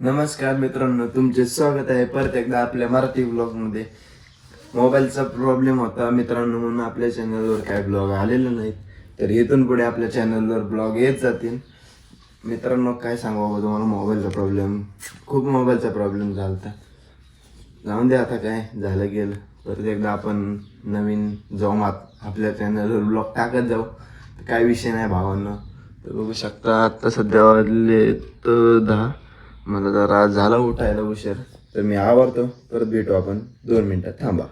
नमस्कार मित्रांनो तुमचे स्वागत आहे परत एकदा आपल्या मराठी ब्लॉगमध्ये मोबाईलचा प्रॉब्लेम होता मित्रांनो म्हणून आपल्या चॅनलवर काय ब्लॉग आलेले नाहीत तर इथून पुढे आपल्या चॅनलवर ब्लॉग येत जातील. मित्रांनो काय सांगावं तुम्हाला मोबाईलचा प्रॉब्लेम खूप मोबाईलचा प्रॉब्लेम झाला होता जाऊन दे आता काय झालं गेलं. परत एकदा आपण नवीन जाऊ आप आपल्या चॅनलवर ब्लॉग टाकत जाऊ. तर काय विषय नाही भावांना. तर बघू शकता आता सध्या वाजले तर दहा. मला जरा झाला उठायला उशीर. तर मी आवरतो. परत भेटू आपण. दोन मिनटात थांबा.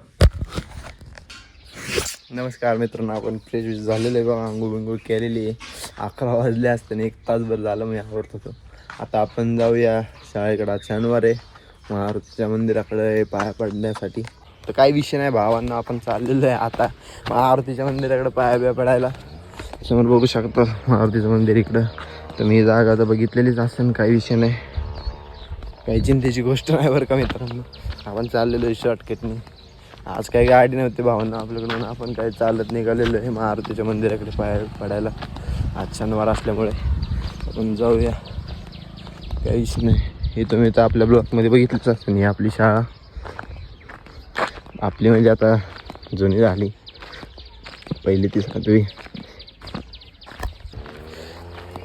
नमस्कार मित्रांनो आपण फ्रेश विश झालेलं आहे बघा. आंघोळ बिंगोळ केलेली आहे. अकरा वाजले असताना एक तासभर झालं मी आवडत होतो. आता आपण जाऊया शाळेकडे. आज शनिवार आहे. मारुतीच्या मंदिराकडे पाया पडण्यासाठी. तर काही विषय नाही भावांना आपण चाललेलो आहे आता मारुतीच्या मंदिराकडे पाया बिया पडायला. समोर बघू शकता मारुतीचं मंदिर इकडं. तर मी जागा तर बघितलेलीच असेल काही विषय नाही. काही चिंतेची गोष्ट नाही बरं का मित्रांनो. आपण चाललेलो आहे शॉर्टकटने आज काही गाडी नव्हती भावांना आपल्याकडून. आपण काही चालत निघालेलो आहे मारुतीच्या मंदिराकडे पाय पडायला. आज शनिवार असल्यामुळे. आपण जाऊया. काहीच नाही. हे तुम्ही तर आपल्या ब्लॉकमध्ये बघितलंच असतं. आपली शाळा. आपली म्हणजे आता जुनी झाली. पहिली ती सातवी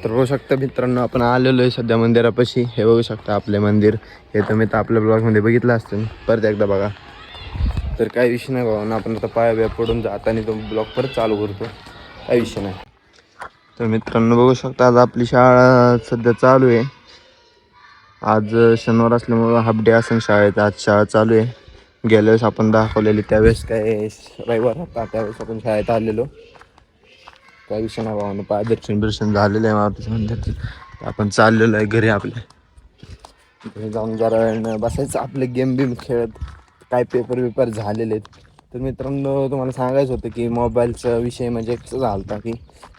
तर बघू शकता मित्रांनो आपण आलेलो आहे सध्या मंदिरापाशी. हे बघू शकता आपले मंदिर. हे तुम्ही तर आपल्या ब्लॉगमध्ये बघितलं असतं. परत एकदा बघा. तर काही विषय नाही बाबा आपण आता पाया बिया पडून जाताना तो ब्लॉग परत चालू करतो. काही विषय नाही. तर मित्रांनो बघू शकता आज आपली शाळा सध्या चालू आहे. आज शनिवार असल्यामुळं हाफ डे असेल शाळेत आज शाळा चालू आहे. गेल्या वेळेस आपण दाखवलेली त्यावेळेस काय रविवार होता त्यावेळेस आपण शाळेत आलेलो. त्या विषय नाही भावानं पाय दर्शन बिर्शन झालेलं आहे मारुतीच्या मंदिरात आपण चाललेलो आहे घरी आपल्या. घरी जाऊन जरा बसायचं आपले गेम बिम खेळत काय पेपर बिपर झालेले आहेत. तर मित्रांनो तुम्हाला सांगायचं होतं की मोबाईलचा विषय म्हणजे कसं झालं होता की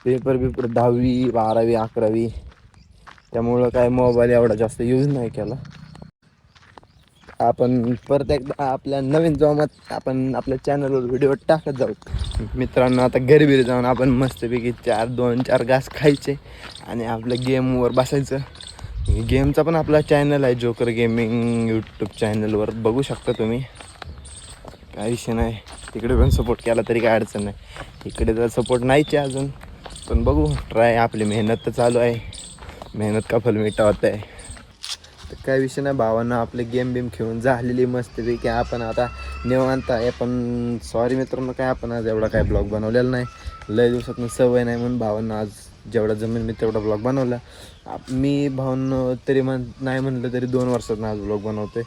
पेपर बिपर दहावी बारावी अकरावी त्यामुळं काय मोबाईल एवढा जास्त यूज नाही केला. आपण परत एकदा आपल्या नवीन जोमात आपण आपल्या चॅनलवर व्हिडिओ टाकत जाऊ. मित्रांनो आता घरी बिरी जाऊन आपण मस्तपैकी चार दोन चार घास खायचे आणि आपल्या गेमवर बसायचं. गेमचा पण आपला चॅनल आहे जोकर गेमिंग यूट्यूब चॅनलवर बघू शकता तुम्ही. काय विषय नाही. तिकडे पण सपोर्ट केला तरी काय अडचण नाही. इकडे तर सपोर्ट नाहीचे अजून. पण बघू ट्राय आपली मेहनत तर चालू आहे. मेहनत का फल मिठा होत आहे? तर काय विषय नाही भावांना आपले गेम बिम खेळून झालेली मस्तपैकी आपण आता निवांत आहे. पण सॉरी मित्रांनो काय आपण आज एवढा काय ब्लॉग बनवलेला नाही. लय दिवसातून सवय नाही म्हणून भावांना आज जेवढा जमीन मी तेवढा ब्लॉग बनवला. मी भाऊन तरी म्हण नाही म्हणलं तरी दोन वर्षातून आज ब्लॉग बनवते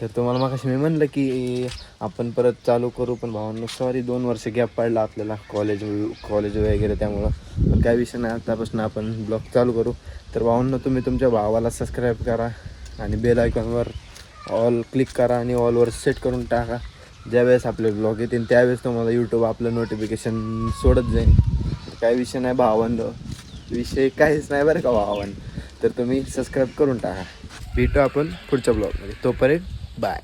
तर तुम्हाला मगाशी मी म्हणलं की आपण परत चालू करू पण भावांना सॉरी दोन वर्ष गॅप पडला आपल्याला कॉलेज कॉलेज वगैरे त्यामुळं. पण काय विषय नाही आतापासून आपण ब्लॉग चालू करू. तर भावांना तुम्ही तुमच्या भावाला सबस्क्राईब करा. आणि बेल आयकॉनवर ऑल क्लिक करा आणि ऑलवर सेट करून टाका. ज्यावेळेस आपले ब्लॉग येतील त्यावेळेस तुम्हाला यूट्यूब आपलं नोटिफिकेशन सोडत जाईल. तर काय विषय नाही भावांनो विषय काहीच नाही बरं का भावांनो तर तुम्ही सबस्क्राईब करून टाका. भेटू आपण पुढच्या ब्लॉगमध्ये तोपर्यंत बाय